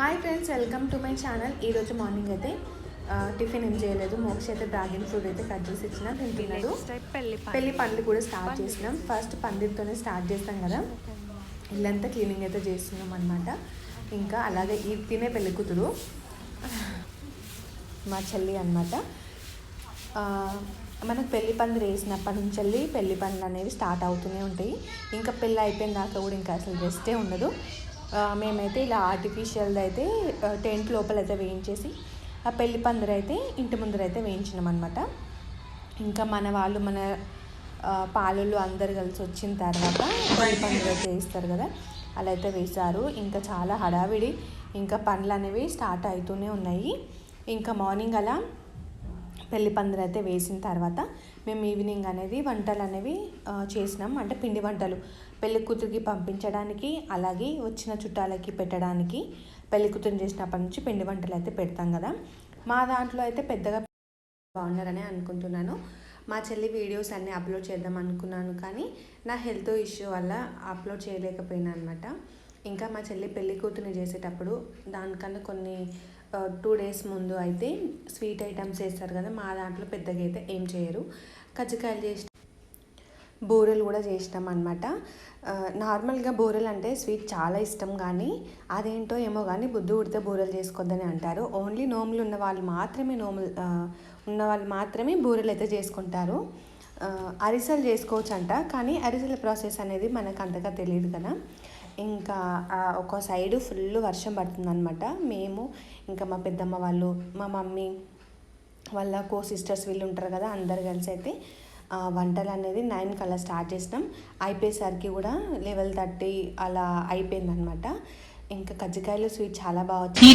Hi friends welcome to my channel. ఈరోజు morning అయితే tiffin ఏం చేయలేదు. మోక్ష అయితే డ్రాగన్ ఫ్రూట్ అయితే కట్ చేసి ఇచ్చిన తింటున్నాడు పెళ్ళి పనులు. కూడా స్టార్ట్ చేసినాం. ఫస్ట్ పందిరితోనే స్టార్ట్ చేస్తాం కదా. ఇల్లంతా క్లీనింగ్ అయితే చేస్తున్నాం అనమాట ఇంకా అలాగే ఈ తినే పెళ్ళి కూతురు మా చెల్లి అనమాట మనకు పెళ్ళి పందిరి వేసినప్పటి నుంచి వెళ్ళి పెళ్ళి పనులు అనేవి స్టార్ట్ అవుతూనే ఉంటాయి. ఇంకా పెళ్ళి అయిపోయిన దాకా కూడా ఇంకా అసలు రెస్టే ఉండదు. మేమైతే ఇలా ఆర్టిఫిషియల్ది అయితే టెంట్ లోపల అయితే వేయించేసి ఆ పెళ్ళి పందిరి అయితే ఇంటి ముందర అయితే వేయించినాం అనమాట ఇంకా మన వాళ్ళు మన పాలలు అందరు కలిసి వచ్చిన తర్వాత పెళ్ళి పందిరి అయితే వేస్తారు కదా అలా అయితే వేశారు. ఇంకా చాలా హడావిడి ఇంకా పనులు అనేవి స్టార్ట్ అవుతూనే ఉన్నాయి. ఇంకా మార్నింగ్ అలా పెళ్ళి పందిరి అయితే వేసిన తర్వాత మేము ఈవినింగ్ అనేది వంటలు అనేవి చేసినాం. అంటే పిండి వంటలు. పెళ్ళి కూతురికి పంపించడానికి అలాగే వచ్చిన చుట్టాలకి పెట్టడానికి పెళ్ళి కూతురు చేసినప్పటి నుంచి పిండి వంటలు అయితే పెడతాం కదా. మా దాంట్లో అయితే పెద్దగా బాగున్నారని అనుకుంటున్నాను. మా చెల్లి వీడియోస్ అన్నీ అప్లోడ్ చేద్దాం అనుకున్నాను కానీ నా హెల్త్ ఇష్యూ వల్ల అప్లోడ్ చేయలేకపోయినా అనమాట ఇంకా మా చెల్లి పెళ్ళి కూతుర్ని చేసేటప్పుడు దానికన్నా కొన్ని టూ డేస్ ముందు అయితే స్వీట్ ఐటమ్స్ చేస్తారు కదా మా దాంట్లో పెద్దగా అయితే ఏం చేయరు. కజ్జికాయలు చేసి బూరెలు కూడా చేసినాం అనమాట నార్మల్గా బూరెలు అంటే స్వీట్ చాలా ఇష్టం కానీ అదేంటో ఏమో కానీ బుద్ధి ఉడితే బూరెలు చేసుకోవద్దని అంటారు. ఓన్లీ నోములు ఉన్న వాళ్ళు మాత్రమే నోములు ఉన్న వాళ్ళు మాత్రమే బూరెలు అయితే చేసుకుంటారు. అరిసెలు చేసుకోవచ్చు అంట కానీ అరిసెల ప్రాసెస్ అనేది మనకు అంతగా తెలియదు కదా. ఇంకా ఆ ఒక సైడు ఫుల్ వర్షం పడుతుందన్నమాట. మేము ఇంకా మా పెద్దమ్మ వాళ్ళు మా మమ్మీ వాళ్ళ కో సిస్టర్స్ వీళ్ళు ఉంటారు కదా అందరు కలిసి అయితే వంటలు అనేది నైన్ కల్లా స్టార్ట్ చేసినాం. అయిపోయేసరికి కూడా లెవెల్ థర్టీ అలా అయిపోయిందనమాట ఇంకా కజ్జికాయలు స్వీట్ చాలా బాగా వచ్చింది